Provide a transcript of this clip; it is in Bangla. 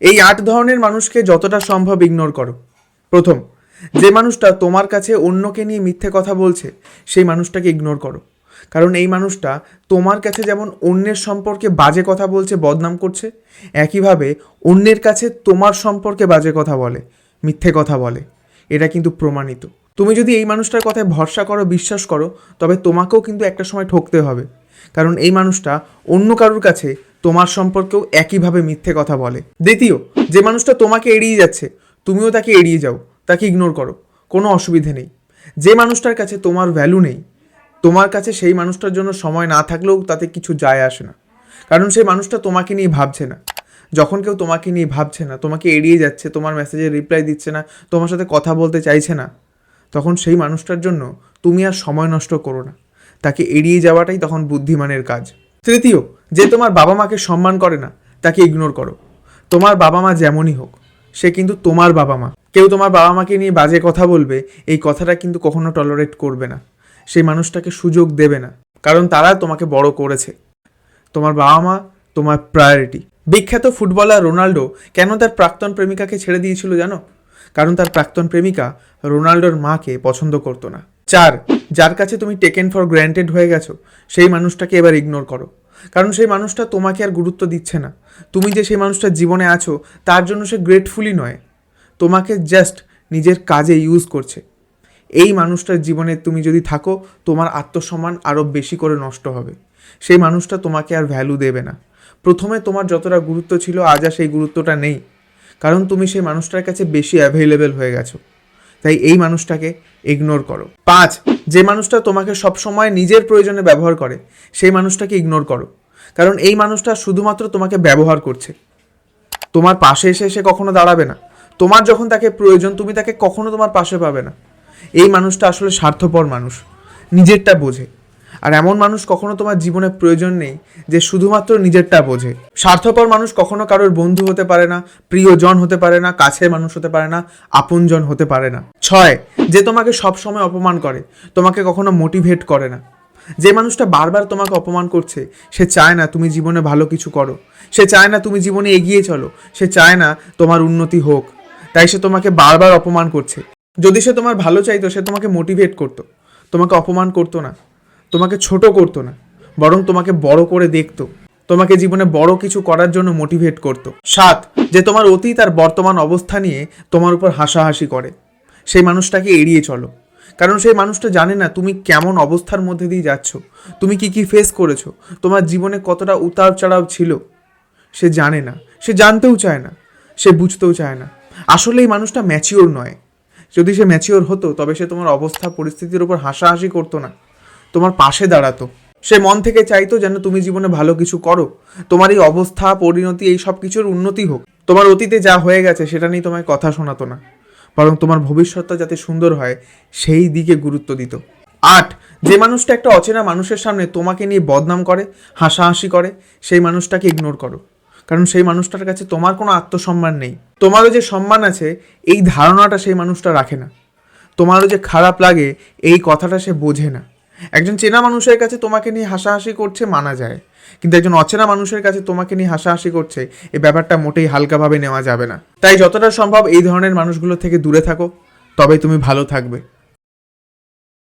এই আট ধরনের মানুষকে যতটা সম্ভব ইগনোর করো। প্রথম, যে মানুষটা তোমার কাছে অন্যকে নিয়ে মিথ্যে কথা বলছে, সেই মানুষটাকে ইগনোর করো। কারণ এই মানুষটা তোমার কাছে যেমন অন্যের সম্পর্কে বাজে কথা বলছে, বদনাম করছে, একইভাবে অন্যের কাছে তোমার সম্পর্কে বাজে কথা বলে, মিথ্যে কথা বলে। এটা কিন্তু প্রমাণিত। তুমি যদি এই মানুষটার কথায় ভরসা করো, বিশ্বাস করো, তবে তোমাকেও কিন্তু একটা সময় ঠকতে হবে। কারণ এই মানুষটা অন্য কারোর কাছে তোমার সম্পর্কেও একইভাবে মিথ্যে কথা বলে। দ্বিতীয়, যে মানুষটা তোমাকে এড়িয়ে যাচ্ছে, তুমিও তাকে এড়িয়ে যাও, তাকে ইগনোর করো, কোনো অসুবিধে নেই। যে মানুষটার কাছে তোমার ভ্যালু নেই, তোমার কাছে সেই মানুষটার জন্য সময় না থাকলেও তাতে কিছু যায় আসে না। কারণ সেই মানুষটা তোমাকে নিয়ে ভাবছে না। যখন কেউ তোমাকে নিয়ে ভাবছে না, তোমাকে এড়িয়ে যাচ্ছে, তোমার মেসেজে রিপ্লাই দিচ্ছে না, তোমার সাথে কথা বলতে চাইছে না, তখন সেই মানুষটার জন্য তুমি আর সময় নষ্ট করো না। তাকে এড়িয়ে যাওয়াটাই তখন বুদ্ধিমানের কাজ। তৃতীয়, যে তোমার বাবা মাকে সম্মান করে না, তাকে ইগনোর করো। তোমার বাবা মা যেমনই হোক, সে কিন্তু তোমার বাবা মা। কেউ তোমার বাবা মাকে নিয়ে বাজে কথা বলবে, এই কথাটা কিন্তু কখনো টলারেট করবে না। সেই মানুষটাকে সুযোগ দেবে না, কারণ তারা তোমাকে বড় করেছে। তোমার বাবা মা তোমার প্রায়োরিটি বিখ্যাত ফুটবলার রোনাল্ডো কেন তার প্রাক্তন প্রেমিকাকে ছেড়ে দিয়েছিল জানো? কারণ তার প্রাক্তন প্রেমিকা রোনাল্ডোর মাকে পছন্দ করতো না। চার, যার কাছে তুমি টেকেন ফর গ্র্যান্টেড হয়ে গেছো, সেই মানুষটাকে এবার ইগনোর করো। কারণ সেই মানুষটা তোমাকে আর গুরুত্ব দিচ্ছে না। তুমি যে সেই মানুষটার জীবনে আছো, তার জন্য সে গ্রেটফুলি নয়। তোমাকে জাস্ট নিজের কাজে ইউজ করছে। এই মানুষটার জীবনে তুমি যদি থাকো, তোমার আত্মসম্মান আরও বেশি করে নষ্ট হবে। সেই মানুষটা তোমাকে আর ভ্যালু দেবে না। প্রথমে তোমার যতটা গুরুত্ব ছিল, আজ আর সেই গুরুত্বটা নেই। কারণ তুমি সেই মানুষটার কাছে বেশি অ্যাভেলেবেল হয়ে গেছো। তাই এই মানুষটাকে ইগনোর করো। পাঁচ, যে মানুষটা তোমাকে সবসময় নিজের প্রয়োজনে ব্যবহার করে, সেই মানুষটাকে ইগনোর করো। কারণ এই মানুষটা শুধুমাত্র তোমাকে ব্যবহার করছে। তোমার পাশে এসে সে কখনো দাঁড়াবে না। তোমার যখন তাকে প্রয়োজন, তুমি তাকে কখনো তোমার পাশে পাবে না। এই মানুষটা আসলে স্বার্থপর মানুষ। নিজেরটা বোঝে। আর এমন মানুষ কখনো তোমার জীবনে প্রয়োজন নেই যে শুধুমাত্র নিজেরটা বোঝে। স্বার্থপর মানুষ কখনো কারোর বন্ধু হতে পারে না, প্রিয়জন হতে পারে না, কাছের মানুষ হতে পারে না, আপনজন হতে পারে না। ছয়, যে তোমাকে সব সময় অপমান করে, তোমাকে কখনো মোটিভেট করে না। যে মানুষটা বারবার তোমাকে অপমান করছে, সে চায় না তুমি জীবনে ভালো কিছু করো। সে চায় না তুমি জীবনে এগিয়ে চলো। সে চায় না তোমার উন্নতি হোক। তাই সে তোমাকে বারবার অপমান করছে। যদি সে তোমার ভালো চাইতো, সে তোমাকে মোটিভেট করতো। তোমাকে অপমান করতো না। তোমাকে ছোট করতো না, বরং তোমাকে বড় করে দেখতো। তোমাকে জীবনে বড় কিছু করার জন্য মোটিভেট করতো। সাত, যে তোমার অতীত আর বর্তমান অবস্থা নিয়ে তোমার উপর হাসাহাসি করে। সেই মানুষটাকে এড়িয়ে চলো। কারণ সেই মানুষটা জানে না তুমি কেমন অবস্থার মধ্যে দিয়ে যাচ্ছ। তুমি কি কি ফেস করেছ। তোমার জীবনে কতটা উতার চড়াও ছিল, সে জানে না। সে জানতেও চায় না। সে বুঝতেও চায় না। আসলে এই মানুষটা ম্যাচিওর নয়। যদি সে ম্যাচিওর হতো, তবে সে তোমার অবস্থা, পরিস্থিতির উপর হাসাহাসি করতো না। তোমার পাশে দাঁড়াতো। সে মন থেকে চাইতো যেন তুমি জীবনে ভালো কিছু করো। তোমার এই অবস্থা, পরিণতি, এই সব কিছুর উন্নতি হোক। তোমার অতীতে যা হয়ে গেছে সেটা নিয়ে তোমায় কথা শোনাতো না। বরং তোমার ভবিষ্যৎটা যাতে সুন্দর হয়, সেই দিকে গুরুত্ব দিত। আট, যে মানুষটা একটা অচেনা মানুষের সামনে তোমাকে নিয়ে বদনাম করে, হাসাহাসি করে, সেই মানুষটাকে ইগনোর করো। কারণ সেই মানুষটার কাছে তোমার কোনো আত্মসম্মান নেই। তোমারও যে সম্মান আছে, এই ধারণাটা সেই মানুষটা রাখে না। তোমারও যে খারাপ লাগে, এই কথাটা সে বোঝে না। একজন চেনা মানুষের কাছে তোমাকে নিয়ে হাসাহাসি করছে মানা যায়, কিন্তু একজন অচেনা মানুষের কাছে তোমাকে নিয়ে হাসাহাসি করছে এই ব্যাপারটা মোটেই হালকাভাবে নেওয়া যাবে না। তাই যতটা সম্ভব এই ধরনের মানুষগুলো থেকে দূরে থাকো, তবেই তুমি ভালো থাকবে।